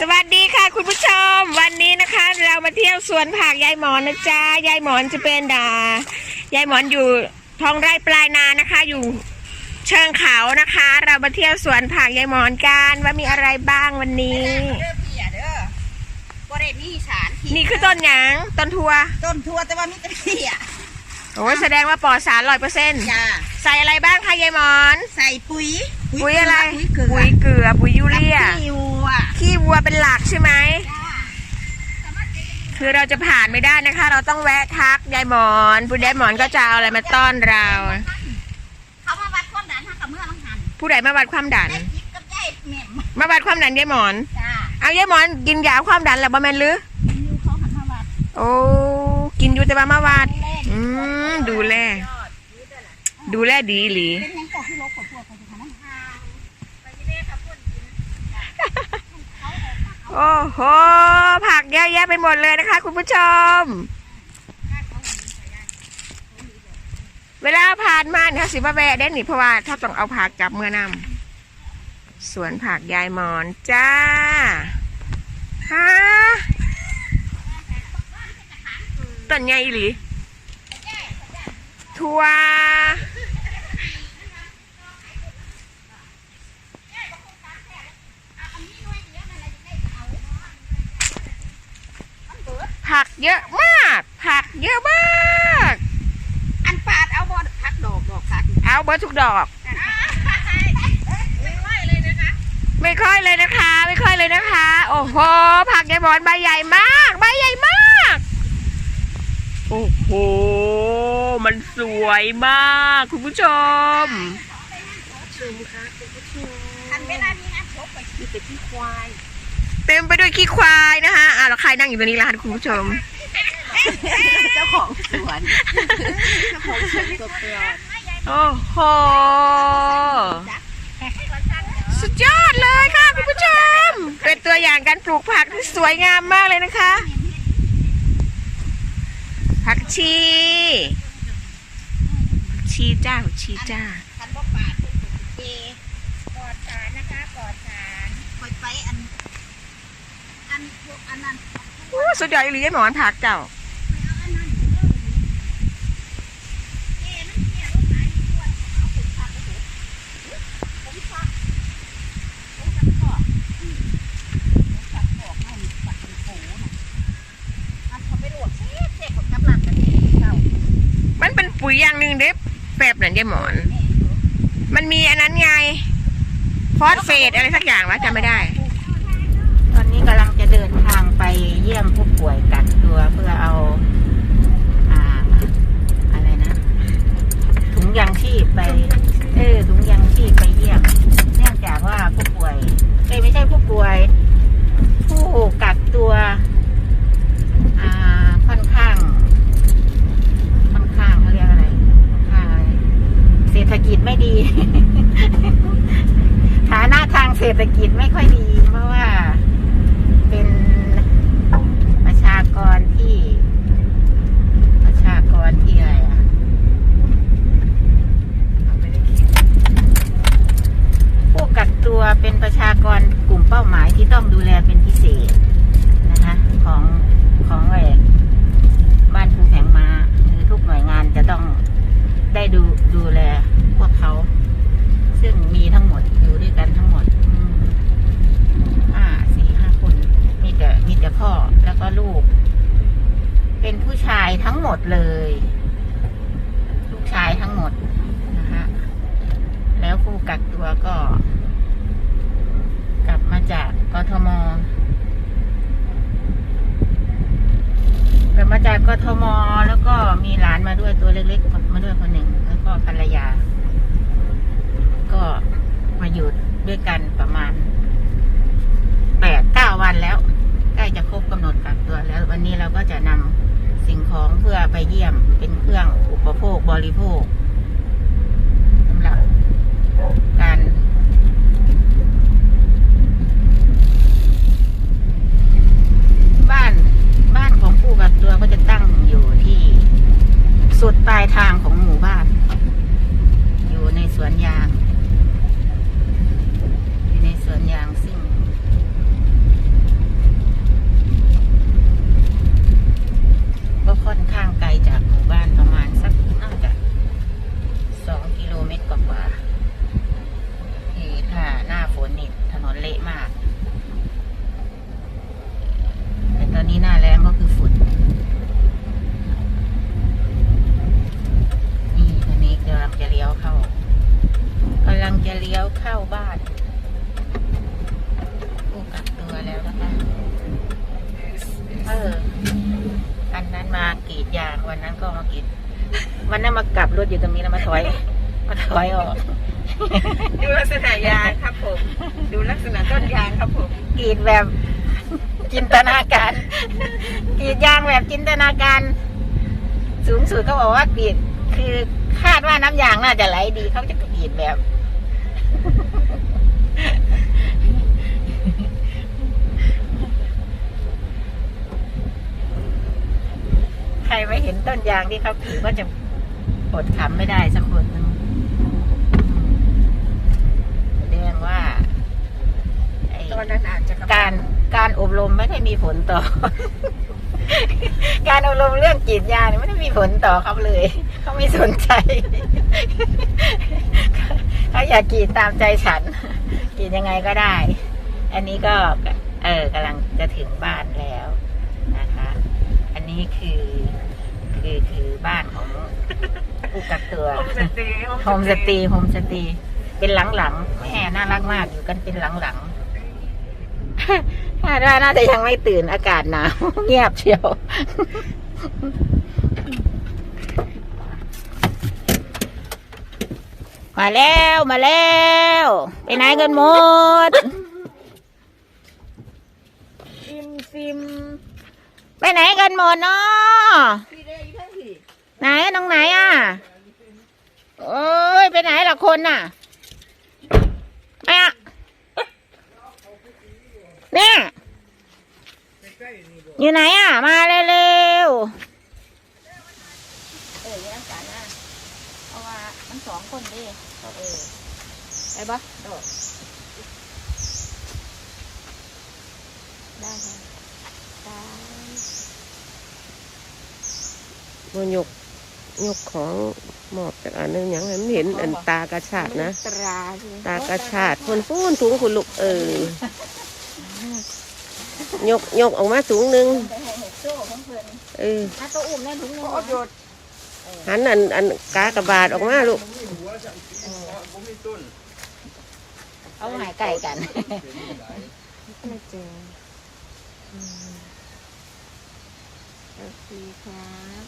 สวัสดีค่ะคุณผู้ชม วันนี้นะคะ เรามาเที่ยวสวนผักยายหมอนนะจ๊ะยายหมอนจะเป็นดายายหมอนอยู่ท้องไร่ปลายนานะคะ อยู่เชิงเขานะคะ เรามาเที่ยวสวนผักยายหมอนกันว่ามีอะไรบ้างวันนี้เด้อพี่อะเด้อบ่ได้มีสารพิษนี่คือต้นหยางต้นทัวต้นทั่วแต่ว่ามีแต่พี่อะโอ้ยแสดงว่าปลอดสารร้อยเปอร์เซ็นต์จ้าใส่อะไรบ้างคะยายหมอน ใส่ปุ๋ยปุ๋ยอะไร ปุ๋ยเกลือปุ๋ยเกลือปุ๋ยยูเรีย กับขี้วัวขี้ วัวเป็นหลักใช่ไหมจ้าคือเราจะผ่านไม่ได้นะคะ เราต้องแวะทักยายหมอนผู้ยายหมอนก็จะเอาอะไรมาต้อนเรา เขามาวัดความดันทางกับเมื่อมังหันผู้ใดมาวัดความดัน ได้จิบกับยายแหม่มมาวัดความดันยายหมอน จ้าเอายายหมอนกินยาความดันแล้วบ่แม่นหรืออยู่เขาหันมาวัดโอ้กินอยู่แต่ว่ามาวัดแรกอืมดูแล ดูแลดีหลี เป็นยังก่อที่โลกขวดพวกเขาจะทำน้ำหาไปที่เด้ครับเพื่อนกิน โอ้โห ผักเยอะแยะไปหมดเลยนะคะ คุณผู้ชม เวลาผ่านมาเนี่ยสิมาแวะได้หนิเพราะว่าถ้าต้องเอาผักกลับเมื่อนำสวนผักยายมอนจ้าฮะต้นใหญ่อีหลีทัว ผักเยอะมาก ผักเยอะมาก อันปาดเอาบ่พักดอกดอกคักเอาเบอร์ทุกดอก ไม่ไหวเลยนะคะไม่ค่อยเลยนะคะ ไม่ค่อยเลยนะคะ โอ้โหผักยายหมอนใบใหญ่มากใบใหญ่มาก โอ้โหมันสวยมาก คุณผู้ชมอันเวลามีงานศพไปขี่ไปที่ควาย เต็มไปด้วยขี้ควายนะคะอะแล้วใครนั่งอยู่ตรงนี้ล่ะคะคุณผู้ชม เจ้าของสวนเจ้าของสวนตัวเปลือกโอ้โห สุดยอดเลยค่ะคุณผู้ชม เป็นตัวอย่างการปลูกผักที่สวยงามมากเลยนะคะ ผักชีผักชีจ้าผักชีจ้าคันบ่ปาดเจปลอดสารนะคะปลอดสารคอยไปอัน อันพวกอันนั้นโอ้สุดยอดอีหลีไอ้หมอนผักเจ้าเอาอันนั้นเด้อเจนั่นเจรถไหมอนผักเก่ามันเป็นปุ๋ยอย่างหนึ่งเด็บแบบนั้นยายหมอนแม่เถอะมันมีอันนั้นไง ฟอสเฟตอะไรสักอย่างวะจำไม่ได้ ตอนนี้กำลังจะเดินทางไปเยี่ยมผู้ป่วยกักตัวเพื่อเอา อ่า อะไรนะ ถุงยางชีพไป เออถุงยางชีพไปเยี่ยม เนื่องจากว่าผู้ป่วยเอ้ยไม่ใช่ผู้ป่วย ผู้กักตัว อ่า ค่อนข้าง ค่อนข้างเขาเรียกอะไรค่อนข้างอะไรเศรษฐกิจไม่ดี ฐานะทางเศรษฐกิจไม่ค่อยดี เพราะว่าเป็นประชากรที่ ประชากรที่อะไรอะเอาไปได้คิดผู้กักตัวเป็นประชากรกลุ่มเป้าหมายที่ต้องดูแลเป็นพิเศษนะคะ ของของแหวกบ้านภูแผงมาหรือทุกหน่วยงานจะต้องได้ดูดูแลพวกเขา ซึ่งมีทั้งหมดอยู่ด้วยกันทั้งหมดอืมห้าสี่ห้าคน มีแต่มีแต่พ่อแลูก เป็นผู้ชายทั้งหมดเลย ลูกชายทั้งหมดนะฮะแล้วผู้กักตัวก็ กลับมาจากกทมกลับมาจากกทมแล้วก็มีหลานมาด้วยตัวเล็กๆมาด้วยคนหนึ่งแล้วก็ภรรยา ก็มาอยู่ด้วยกันประมาณแปดเก้าวันแล้ว ใกล้จะครบ ของเพื่อไปเยี่ยมเป็นเครื่องอุปโภคบริโภคสำหรับการ บ้านบ้านของผู้กักตัวก็จะตั้งอยู่ที่สุดปลายทางของหมู่บ้าน อยู่ในสวนยาง อยู่ในสวนยางซึ่ง เละมาก แต่ตอนนี้หน้าแรงก็คือฝุ่น นี่ตอนนี้กำลังจะเลี้ยวเข้ากำลังจะเลี้ยวเข้าบ้านผู้กักตัวแล้วนะคะ เออ อันนั้นมากรีดยาง วันนั้นก็มากรีดวันนั้นมากลับรถอยู่ตรงนี้แล้วมาถอย มาถอยออก ดูลักษณะยางครับผม ดูลักษณะต้นยางครับผมกรีดแบบจินตนาการกรีดยางแบบจินตนาการ สูงสุดเขาบอกว่ากรีดคือคาดว่าน้ำยางน่าจะไหลดีเขาจะกรีดแบบ ใค รไม่เห็นต้นยางที่เขากรีดก็จะอดขำไม่ได้สักคนหนึงแสดงว่าไอ้ตอนนั้นอาจจะกำลังการการอบรมไม่ได้มีผลต่อ การอบรมเรื่องกรีดยางเนี่ยไม่ได้มีผลต่อเขาเลย เขาไม่สนใจเขาอยากกรีดตามใจฉันกรีดยังไงก็ได้ อันนี้ก็ เออกำลังจะถึงบ้านแล้วนะคะ อันนี้คือ คือคือบ้านของผู้กักตัวโฮมสเตย์โฮมสตรีโฮมสตรีเป็นหลังๆแม่น่ารักมากอยู่กันเป็นหลังๆคาดว่าน่าจะยังไม่ตื่นอากาศหนาวเงียบเชียวมาแล้วมาแล้วไปไหนกันหมดซิมซิมไปไหนกันหมดเนาะพี่ได้อีกทั้งที ไหนน้องไหนอะโอ้ยไปไหนล่ะคนน่ะแม่เนี่ยอยู่ไหนอะ มาเร็วๆเออยังกันนะเพราะว่ามันสองคนดิเออไปปะโดดได้ค่ะได้มันยก ยกของหมอบจากอันนึงอย่างให้มันเห็นอันตากระชาดนะ ตราใช่ไหมตากระชาดคนฟูนสูงคุณลูกเออยกยกออกมาสูงหนึ่งไปให้หกโซ่ของเพื่อนเออถ้าตัวอุ้มแน่ถุงหนึงโอ้หยุดหันอันอันกากระบาดออกมาลูกเอาหายไก่กันไม่เจอโอเคครับ